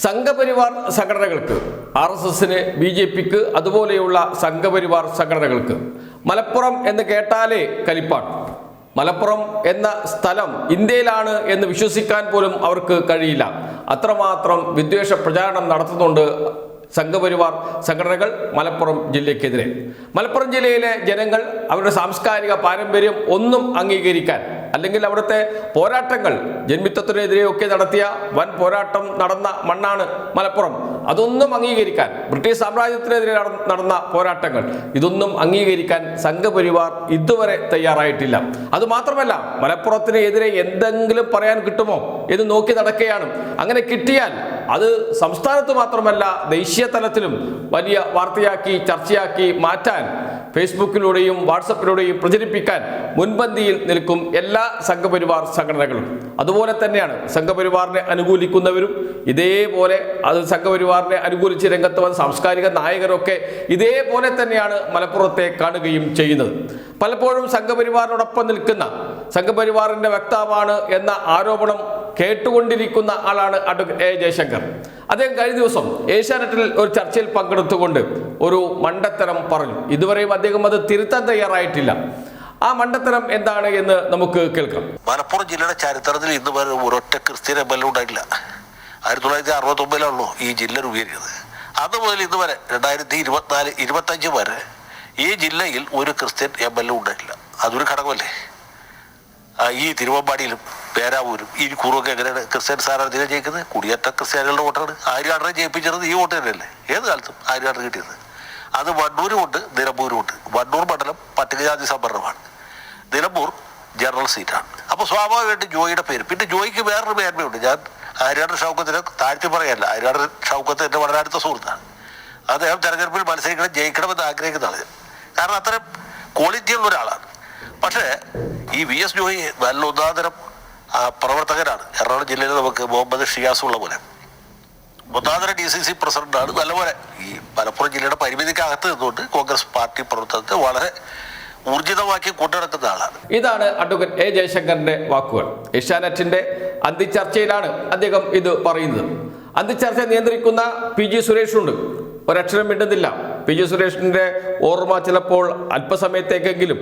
സംഘപരിവാർ സംഘടനകൾക്ക് R S എസിന് B J പിക്ക് അതുപോലെയുള്ള സംഘപരിവാർ സംഘടനകൾക്ക്. മലപ്പുറം എന്ന് കേട്ടാലേ കലിപ്പാണ് മലപ്പുറം എന്ന സ്ഥലം ഇന്ത്യയിലാണ് എന്ന് വിശ്വസിക്കാൻ പോലും അവർക്ക് കഴിയില്ല. അത്രമാത്രം വിദ്വേഷ പ്രചാരണം നടത്തുന്നുണ്ട് സംഘപരിവാർ സംഘടനകൾ മലപ്പുറം ജില്ലയ്ക്കെതിരെ. മലപ്പുറം ജില്ലയിലെ ജനങ്ങൾ അവരുടെ സാംസ്കാരിക പാരമ്പര്യം ഒന്നും അംഗീകരിക്കാൻ അല്ലെങ്കിൽ അവിടുത്തെ പോരാട്ടങ്ങൾ ജന്മിത്വത്തിനെതിരെയൊക്കെ നടത്തിയ വൻ പോരാട്ടം നടന്ന മണ്ണാണ് മലപ്പുറം. അതൊന്നും അംഗീകരിക്കാൻ ബ്രിട്ടീഷ് സാമ്രാജ്യത്തിനെതിരെ നടന്ന പോരാട്ടങ്ങൾ ഇതൊന്നും അംഗീകരിക്കാൻ സംഘപരിവാർ ഇതുവരെ തയ്യാറായിട്ടില്ല. അത് മാത്രമല്ല മലപ്പുറത്തിന് എതിരെ എന്തെങ്കിലും പറയാൻ കിട്ടുമോ എന്ന് നോക്കി നടക്കുകയാണ്. അങ്ങനെ കിട്ടിയാൽ അത് സംസ്ഥാനത്ത് മാത്രമല്ല ദേശീയ തലത്തിലും വലിയ വാർത്തയാക്കി ചർച്ചയാക്കി മാറ്റാൻ ഫേസ്ബുക്കിലൂടെയും വാട്സപ്പിലൂടെയും പ്രചരിപ്പിക്കാൻ മുൻപന്തിയിൽ നിൽക്കും എല്ലാ സംഘപരിവാർ സംഘടനകളും. അതുപോലെ തന്നെയാണ് സംഘപരിവാറിനെ അനുകൂലിക്കുന്നവരും ഇതേപോലെ അത് സംഘപരിവാറിനെ അനുകൂലിച്ച് രംഗത്ത് വന്ന സാംസ്കാരിക നായകരൊക്കെ ഇതേപോലെ തന്നെയാണ് മലപ്പുറത്തെ കാണുകയും ചെയ്യുന്നത്. പലപ്പോഴും സംഘപരിവാറിനോടൊപ്പം നിൽക്കുന്ന സംഘപരിവാറിന്റെ വക്താവാണ് എന്ന ആരോപണം കേട്ടുകൊണ്ടിരിക്കുന്ന ആളാണ് അഡ്വക്കേറ്റ് എ ജയശങ്കർ. അദ്ദേഹം കഴിഞ്ഞ ദിവസം ഏഷ്യാനെറ്റിൽ ഒരു ചർച്ചയിൽ പങ്കെടുത്തുകൊണ്ട് ഒരു മണ്ടത്തരം പറഞ്ഞു. ഇതുവരെയും അദ്ദേഹം അത് തിരുത്താൻ തയ്യാറായിട്ടില്ല. ആ മണ്ടത്തരം എന്താണ് എന്ന് നമുക്ക് കേൾക്കാം. മലപ്പുറം ജില്ലയുടെ ചരിത്രത്തിൽ ഇന്ന് വരെ ഒരൊറ്റ ക്രിസ്ത്യൻ എം എൽ എ ഉണ്ടായിട്ടില്ല. ആയിരത്തി തൊള്ളായിരത്തി അറുപത്തി ഒമ്പതിലാണല്ലോ ഈ ജില്ല രൂപീകരിക്കുന്നത്. അന്ന് മുതൽ ഇന്ന് വരെ രണ്ടായിരത്തി ഇരുപത്തിനാല് ഇരുപത്തഞ്ച് വരെ ഈ ജില്ലയിൽ ഒരു ക്രിസ്ത്യൻ എം എൽ എ ഉണ്ടായിട്ടില്ല. അതൊരു ഘടകമല്ലേ? ഈ തിരുവമ്പാടിയിലും പേരാവൂരും ഈ കുറുവൊക്കെ എങ്ങനെയാണ് ക്രിസ്ത്യൻ സ്ഥാനാർത്ഥികളെ ജയിക്കുന്നത്? കുടിയേറ്റ ക്രിസ്ത്യാനികളുടെ വോട്ടാണ്. ആര്യാടനെ ജയിപ്പിച്ചത് ഈ വോട്ട് തന്നെയല്ലേ? ഏത് കാലത്തും ആര്യാടന് കിട്ടിയത്? അത് വണ്ണൂരും ഉണ്ട് നിലമ്പൂരും ഉണ്ട്. വണ്ണൂർ മണ്ഡലം പട്ടികജാതി സംവരണമാണ് നിലമ്പൂർ ജനറൽ സീറ്റാണ്. അപ്പോൾ സ്വാഭാവികമായിട്ട് ജോയിയുടെ പേര്. പിന്നെ ജോയിക്ക് വേറൊരു മേന്മയുണ്ട്. ഞാൻ ഹരിയാണ ഷൗക്കത്തിനെ താഴ്ത്തി പറയല്ല. ഹരിയാണ ഷൗക്കത്ത് എന്റെ വളരെ അടുത്ത സുഹൃത്താണ്. അദ്ദേഹം തെരഞ്ഞെടുപ്പിൽ മത്സരിക്കണം ജയിക്കണമെന്ന് ആഗ്രഹിക്കുന്ന ആളാണ് കാരണം ക്വാളിറ്റി ഉള്ള ഒരാളാണ്. പക്ഷേ ഈ വി എസ് ജോയി നല്ല ഒന്നാന്തരം പ്രവർത്തകനാണ്. എറണാകുളം ജില്ലയിൽ നമുക്ക് മുഹമ്മദ് ഷിയാസുള്ള പോലെ. ഒന്നാന്തര ഡി സി സി പ്രസിഡന്റാണ് നല്ലപോലെ. ഈ മലപ്പുറം ജില്ലയുടെ പരിമിതിക്കകത്ത് നിന്നുകൊണ്ട് കോൺഗ്രസ് പാർട്ടി പ്രവർത്തനത്തെ വളരെ ഊർജിതമാക്കി കൂട്ടിടക്കുന്ന ആളാണ്. ഇതാണ് അഡ്വക്കേറ്റ് എ ജയശങ്കറിന്റെ വാക്കുകൾ. ഏഷ്യാനെറ്റിന്റെ അന്തിച്ചർച്ചയിലാണ് അദ്ദേഹം ഇത് പറയുന്നത്. അന്തിച്ചർച്ച നിയന്ത്രിക്കുന്ന പി ജി സുരേഷുണ്ട് ഒരക്ഷരം മിണ്ടുന്നില്ല. പി ജി സുരേഷിന്റെ ഓർമ്മ ചിലപ്പോൾ അല്പസമയത്തേക്കെങ്കിലും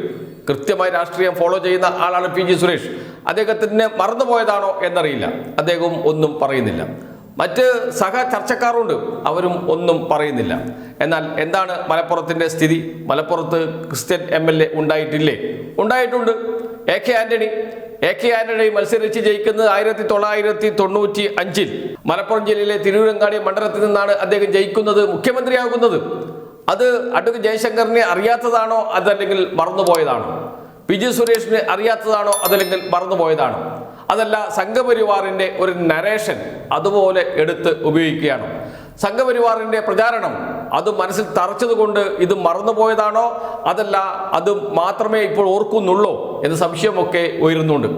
കൃത്യമായി രാഷ്ട്രീയം ഫോളോ ചെയ്യുന്ന ആളാണ് പി ജി സുരേഷ്. അദ്ദേഹത്തിന് മറന്നുപോയതാണോ എന്നറിയില്ല. അദ്ദേഹവും ഒന്നും പറയുന്നില്ല. മറ്റ് സഹ ചർച്ചക്കാരുണ്ട്. അവരും ഒന്നും പറയുന്നില്ല. എന്നാൽ എന്താണ് മലപ്പുറത്തിന്റെ സ്ഥിതി? മലപ്പുറത്ത് ക്രിസ്ത്യൻ എം എൽ എ ഉണ്ടായിട്ടില്ലേ? ഉണ്ടായിട്ടുണ്ട്. A K Antony. A K Antony മത്സരിച്ച് ജയിക്കുന്നത് ആയിരത്തി തൊള്ളായിരത്തി തൊണ്ണൂറ്റി അഞ്ചിൽ മലപ്പുറം ജില്ലയിലെ തിരൂരങ്ങാടി മണ്ഡലത്തിൽ നിന്നാണ് അദ്ദേഹം ജയിക്കുന്നത് മുഖ്യമന്ത്രിയാകുന്നത്. അത് അഡ്വക്കേറ്റ് ജയശങ്കറിനെ അറിയാത്തതാണോ അതല്ലെങ്കിൽ മറന്നുപോയതാണോ? ജി സുരേഷിന് അറിയാത്തതാണോ അതല്ലെങ്കിൽ മറന്നുപോയതാണോ? അതല്ല സംഘപരിവാറിന്റെ ഒരു നരേഷൻ അതുപോലെ എടുത്ത് ഉപയോഗിക്കുകയാണ്. സംഘപരിവാറിന്റെ പ്രചാരണം അത് മനസ്സിൽ തറച്ചതുകൊണ്ട് ഇത് മറന്നുപോയതാണോ? അതല്ല അത് മാത്രമേ ഇപ്പോൾ ഓർക്കുന്നുള്ളൂ. എന്ന സംശയമൊക്കെ ഉയരുന്നുണ്ട്.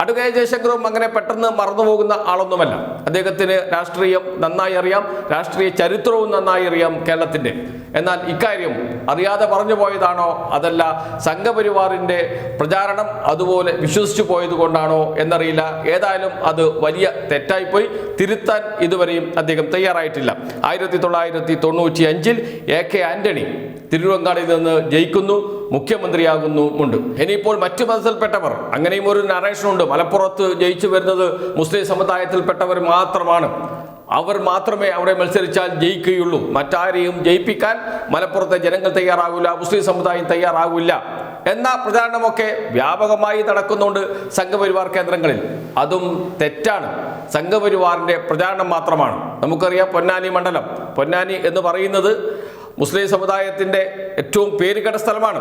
അഡ്വക്കേറ്റ് ജയശങ്കറും അങ്ങനെ പെട്ടെന്ന് മറന്നുപോകുന്ന ആളൊന്നുമല്ല. അദ്ദേഹത്തിന് രാഷ്ട്രീയം നന്നായി അറിയാം. രാഷ്ട്രീയ ചരിത്രവും നന്നായി അറിയാം കേരളത്തിന്റെ എന്നാൽ ഇക്കാര്യം അറിയാതെ പറഞ്ഞു പോയതാണോ? അതല്ല സംഘപരിവാറിന്റെ പ്രചാരണം അതുപോലെ വിശ്വസിച്ചു പോയത് കൊണ്ടാണോ എന്നറിയില്ല. ഏതായാലും അത് വലിയ തെറ്റായിപ്പോയി. തിരുത്താൻ ഇതുവരെയും അദ്ദേഹം തയ്യാറായിട്ടില്ല. ആയിരത്തി തൊള്ളായിരത്തി തൊണ്ണൂറ്റി അഞ്ചിൽ എ കെ ആന്റണി തിരുവങ്കാടിൽ നിന്ന് ജയിക്കുന്നു മുഖ്യമന്ത്രിയാകുന്നു ഉണ്ട് ഇനിയിപ്പോൾ മറ്റു മതത്തിൽപ്പെട്ടവർ അങ്ങനെയും ഒരു നറേഷനുണ്ട് മലപ്പുറത്ത് ജയിച്ചു വരുന്നത് മുസ്ലിം സമുദായത്തിൽപ്പെട്ടവർ മാത്രമാണ്. അവർ മാത്രമേ അവിടെ മത്സരിച്ചാൽ ജയിക്കുകയുള്ളൂ. മറ്റാരെയും ജയിപ്പിക്കാൻ മലപ്പുറത്തെ ജനങ്ങൾ തയ്യാറാകില്ല മുസ്ലിം സമുദായം തയ്യാറാകില്ല എന്ന പ്രചാരണമൊക്കെ വ്യാപകമായി നടക്കുന്നുണ്ട് സംഘപരിവാർ കേന്ദ്രങ്ങളിൽ. അതും തെറ്റാണ്. സംഘപരിവാറിന്റെ പ്രചാരണം മാത്രമാണ്. നമുക്കറിയാം പൊന്നാനി മണ്ഡലം. പൊന്നാനി എന്ന് പറയുന്നത് മുസ്ലിം സമുദായത്തിന്റെ ഏറ്റവും പേരുകേട്ട സ്ഥലമാണ്.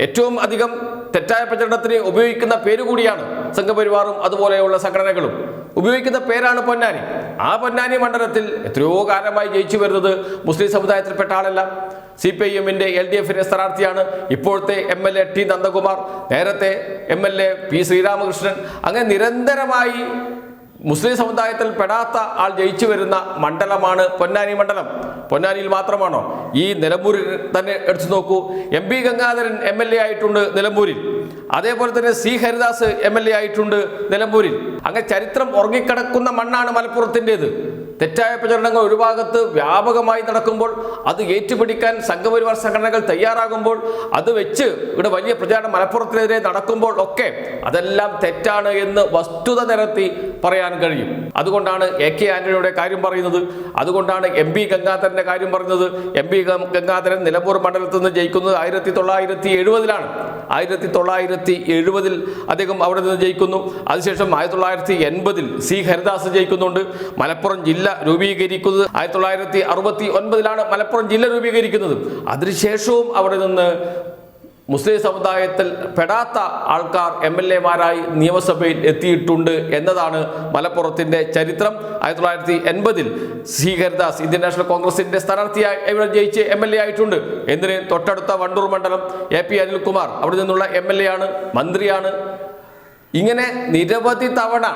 ഏറ്റവും അധികം തെറ്റായ പ്രചരണത്തിന് ഉപയോഗിക്കുന്ന പേര് കൂടിയാണ് സംഘപരിവാറും അതുപോലെയുള്ള സംഘടനകളും. ഉപയോഗിക്കുന്ന പേരാണ് പൊന്നാനി. ആ പൊന്നാനി മണ്ഡലത്തിൽ എത്രയോ കാലമായി ജയിച്ചു വരുന്നത് മുസ്ലിം സമുദായത്തിൽപ്പെട്ട ആളല്ല. സി പി ഐ എമ്മിന്റെ എൽ ഡി എഫിന്റെ സ്ഥാനാർത്ഥിയാണ് ഇപ്പോഴത്തെ M L A T Nandakumar. നേരത്തെ M L A P Sreeramakrishnan. അങ്ങനെ നിരന്തരമായി മുസ്ലിം സമുദായത്തിൽ പെടാത്ത ആൾ ജയിച്ചു വരുന്ന മണ്ഡലമാണ് പൊന്നാനി മണ്ഡലം. പൊന്നാനിയിൽ മാത്രമാണോ? ഈ നിലമ്പൂരിൽ തന്നെ എടുത്തു നോക്കൂ. M P Gangadharan M L A ആയിട്ടുണ്ട് നിലമ്പൂരിൽ. അതേപോലെ തന്നെ C Haridas M L A ആയിട്ടുണ്ട് നിലമ്പൂരിൽ. അങ്ങനെ ചരിത്രം ഉറങ്ങിക്കിടക്കുന്ന മണ്ണാണ് മലപ്പുറത്തിന്റെത്. തെറ്റായ പ്രചരണങ്ങൾ ഒരു ഭാഗത്ത് വ്യാപകമായി നടക്കുമ്പോൾ അത് ഏറ്റുപിടിക്കാൻ സംഘപരിവാർ സംഘടനകൾ തയ്യാറാകുമ്പോൾ അത് വെച്ച് ഇവിടെ വലിയ പ്രചാരണം മലപ്പുറത്തിനെതിരെ നടക്കുമ്പോൾ ഒക്കെ അതെല്ലാം തെറ്റാണ് എന്ന് വസ്തുത നിരത്തി പറയാൻ കഴിയും. അതുകൊണ്ടാണ് എ കെ ആന്റണിയുടെ കാര്യം പറയുന്നത്. അതുകൊണ്ടാണ് എം പി ഗംഗാധരന്റെ കാര്യം പറയുന്നത്. എം പി ഗംഗാധരൻ നിലമ്പൂർ മണ്ഡലത്തിൽ നിന്ന് ജയിക്കുന്നത് ആയിരത്തി തൊള്ളായിരത്തി എഴുപതിലാണ് ആയിരത്തി തൊള്ളായിരത്തി എഴുപതിൽ അദ്ദേഹം അവിടെ നിന്ന് ജയിക്കുന്നു. അതിനുശേഷം ആയിരത്തി തൊള്ളായിരത്തി എൺപതിൽ സി ഹരിദാസ് ജയിക്കുന്നുണ്ട്. മലപ്പുറം ജില്ല രൂപീകരിക്കുന്നത് ആയിരത്തി തൊള്ളായിരത്തി അറുപത്തി ഒൻപതിലാണ് മലപ്പുറം ജില്ല രൂപീകരിക്കുന്നത്. അതിനുശേഷവും അവിടെ നിന്ന് മുസ്ലിം സമുദായത്തിൽ പെടാത്ത ആൾക്കാർ എം എൽ എമാരായി നിയമസഭയിൽ എത്തിയിട്ടുണ്ട് എന്നതാണ് മലപ്പുറത്തിന്റെ ചരിത്രം. ആയിരത്തി തൊള്ളായിരത്തി എൺപതിൽ സി ഹരിദാസ് ഇന്ത്യൻ നാഷണൽ കോൺഗ്രസിന്റെ സ്ഥാനാർത്ഥിയായി ഇവിടെ ജയിച്ച് എം എൽ എ ആയിട്ടുണ്ട്? എന്തിന് തൊട്ടടുത്ത വണ്ടൂർ മണ്ഡലം എ പി അനിൽകുമാർ അവിടെ നിന്നുള്ള എം എൽ എ ആണ് മന്ത്രിയാണ്. ഇങ്ങനെ നിരവധി തവണ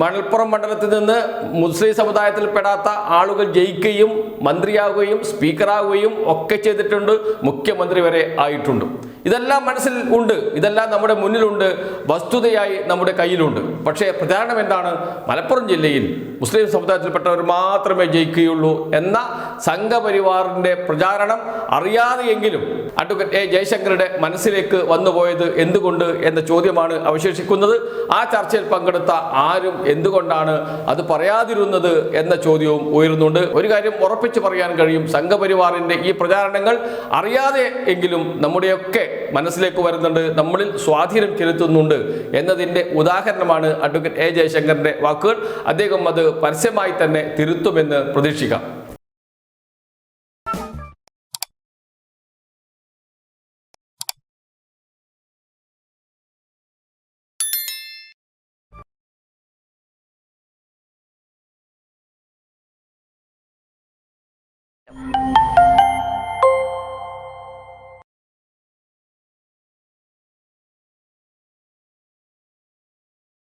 മലപ്പുറം മണ്ഡലത്തിൽ നിന്ന് മുസ്ലിം സമുദായത്തിൽപ്പെടാത്ത ആളുകൾ ജയിക്കുകയും മന്ത്രിയാവുകയും സ്പീക്കറാവുകയും ഒക്കെ ചെയ്തിട്ടുണ്ട് മുഖ്യമന്ത്രി വരെ ആയിട്ടുണ്ട്. ഇതെല്ലാം മനസ്സിൽ ഉണ്ട് ഇതെല്ലാം നമ്മുടെ മുന്നിലുണ്ട് വസ്തുതയായി നമ്മുടെ കയ്യിലുണ്ട്. പക്ഷേ പ്രചാരണം എന്താണ്? മലപ്പുറം ജില്ലയിൽ മുസ്ലിം സമുദായത്തിൽപ്പെട്ടവർ മാത്രമേ ജയിക്കുകയുള്ളൂ എന്ന സംഘപരിവാറിന്റെ പ്രചാരണം അറിയാതെയെങ്കിലും അഡ്വക്കേറ്റ് എ ജയശങ്കറുടെ മനസ്സിലേക്ക് വന്നുപോയത് എന്തുകൊണ്ട് എന്ന ചോദ്യമാണ് അവശേഷിക്കുന്നത്. ആ ചർച്ചയിൽ പങ്കെടുത്ത ആരും എന്തുകൊണ്ടാണ് അത് പറയാതിരുന്നത് എന്ന ചോദ്യവും ഉയരുന്നുണ്ട്. ഒരു കാര്യം ഉറപ്പിച്ച് പറയാൻ കഴിയും. സംഘപരിവാറിന്റെ ഈ പ്രചാരണങ്ങൾ അറിയാതെ എങ്കിലും നമ്മുടെയൊക്കെ മനസ്സിലേക്ക് വരുന്നുണ്ട്. നമ്മളിൽ സ്വാധീനം ചെലുത്തുന്നുണ്ട് എന്നതിന്റെ ഉദാഹരണമാണ് അഡ്വക്കേറ്റ് എ ജയശങ്കറിന്റെ വാക്കുകൾ. അദ്ദേഹം അത് പരസ്യമായി തന്നെ തിരുത്തുമെന്ന് പ്രതീക്ഷിക്കാം.